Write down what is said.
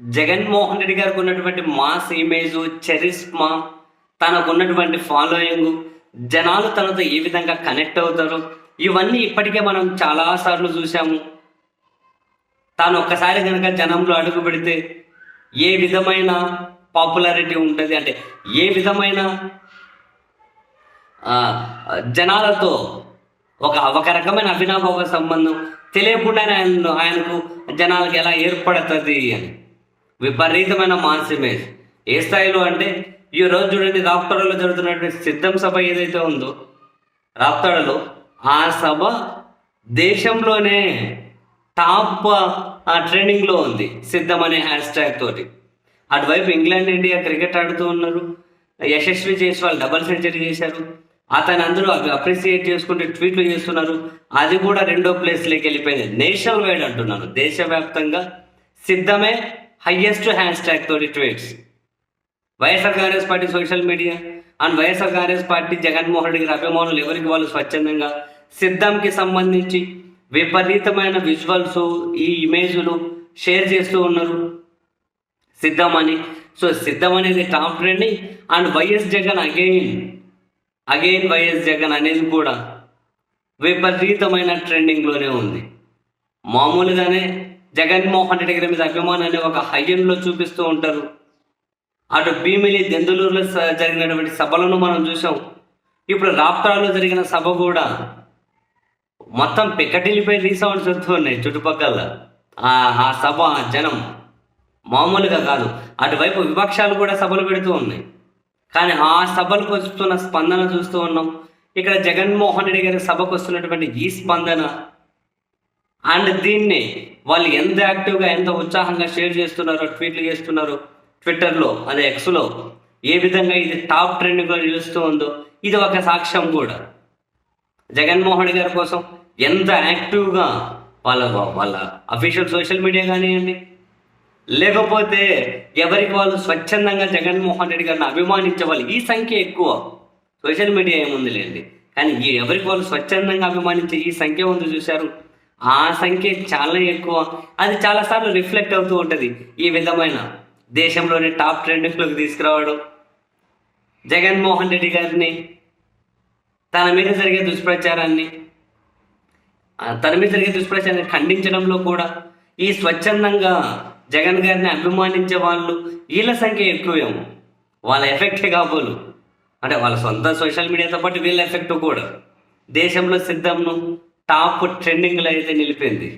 జగన్మోహన్ రెడ్డి గారికి ఉన్నటువంటి mass image చెరిస్మా తనకు ఉన్నటువంటి ఫాలోయింగ్ జనాలు తనతో ఏ విధంగా కనెక్ట్ అవుతారు ఇవన్నీ ఇప్పటికే మనం చాలాసార్లు చూసాము తాను ఒక్కసారి కనుక జనంలో అడుగు పెడితే ఏ విధమైన పాపులారిటీ ఉంటుంది? అంటే ఏ విధమైన జనాలతో ఒక ఒక రకమైన అభినాభావ సంబంధం తెలియకుండానే ఆయన ఆయనకు జనాలకు ఎలా ఏర్పడుతుంది అని. విపరీతమైన మాస్ ఇమేజ్. ఏ స్థాయిలో అంటే ఈ రోజు చూడండి రాప్తాడలో జరుగుతున్నటువంటి సిద్ధం సభ ఏదైతే ఉందో రాప్తాడలో ఆ సభ దేశంలోనే టాప్ ట్రెండింగ్లో ఉంది సిద్ధం అనే హ్యాష్ ట్యాగ్ తోటి. అటువైపు ఇంగ్లాండ్ ఇండియా క్రికెట్ ఆడుతూ ఉన్నారు. యశస్వి జైస్వాల్ డబల్ సెంచరీ చేశారు. అతను అందరూ అప్రిసియేట్ చేసుకుంటే ట్వీట్లు చేస్తున్నారు. అది కూడా రెండో ప్లేస్లోకి వెళ్ళిపోయింది. నేషనల్ వైడ్ అంటున్నాను. దేశవ్యాప్తంగా సిద్ధమే హయ్యెస్ట్ హ్యాష్ ట్యాగ్ తోటి tweets YSR Congress party social media and YSR Congress party Jaganmohan Reddy అభిమానులు ఎవరికి వాళ్ళు స్వచ్ఛందంగా? సిద్ధంకి సంబంధించి విపరీతమైన విజువల్స్ ఈ ఇమేజ్లు షేర్ చేస్తూ ఉన్నారు సిద్ధం అని. సో సిద్ధం అనేది top trending and YS Jagan again again YS Jagan అనేది కూడా విపరీతమైన ట్రెండింగ్లోనే ఉంది. మామూలుగానే జగన్మోహన్ రెడ్డి గారి మీద అభిమానాన్ని ఒక హయ్యంలో చూపిస్తూ ఉంటారు. అటు భీమిలి దెందులూరులో జరిగినటువంటి సభలను మనం చూసాం ఇప్పుడు రాప్తాలో జరిగిన సభ కూడా మొత్తం పిక్కటిల్లిపై రీసౌండ్స్ వస్తూ ఉన్నాయి చుట్టుపక్కల. ఆ ఆ సభ ఆ జనం మామూలుగా కాదు. అటువైపు విపక్షాలు కూడా సభలు పెడుతూ ఉన్నాయి. కానీ ఆ సభలకు వస్తున్న స్పందన చూస్తూ ఉన్నాం. ఇక్కడ జగన్మోహన్ రెడ్డి గారి సభకు వస్తున్నటువంటి ఈ స్పందన అండ్ దీన్ని వాళ్ళు ఎంత యాక్టివ్గా ఎంత ఉత్సాహంగా షేర్ చేస్తున్నారో ట్వీట్లు చేస్తున్నారో ట్విట్టర్లో అదే ఎక్స్లో ఏ విధంగా ఇది టాప్ ట్రెండ్గా నిలుస్తూ ఉందో ఇది ఒక సాక్ష్యం కూడా. జగన్మోహన్ రెడ్డి గారి కోసం ఎంత యాక్టివ్గా వాళ్ళ వాళ్ళ అఫీషియల్ సోషల్ మీడియా కానివ్వండి లేకపోతే ఎవరికి వాళ్ళు స్వచ్ఛందంగా జగన్మోహన్ రెడ్డి గారిని అభిమానించే వాళ్ళు ఈ సంఖ్య ఎక్కువ. సోషల్ మీడియా ఏముంది లేండి కానీ ఈ ఎవరికి వాళ్ళు స్వచ్ఛందంగా అభిమానించే ఈ సంఖ్య ఉంది చూశారు. ఆ సంఖ్య చాలా ఎక్కువ. అది చాలాసార్లు రిఫ్లెక్ట్ అవుతూ ఉంటుంది. ఈ విధమైన దేశంలోని టాప్ ట్రెండింగ్లోకి తీసుకురావడం జగన్మోహన్ రెడ్డి గారిని తన మీద జరిగే దుష్ప్రచారాన్ని తన మీద జరిగే దుష్ప్రచారాన్ని ఖండించడంలో కూడా ఈ స్వచ్ఛందంగా జగన్ గారిని అభిమానించే వాళ్ళు వీళ్ళ సంఖ్య ఎక్కువేమో. వాళ్ళ ఎఫెక్టే కాబోలు. అంటే వాళ్ళ సొంత సోషల్ మీడియాతో పాటు వీళ్ళ ఎఫెక్ట్ కూడా. దేశంలో సిద్ధంను టాప్ ట్రెండింగ్లో అయితే నిలిపింది.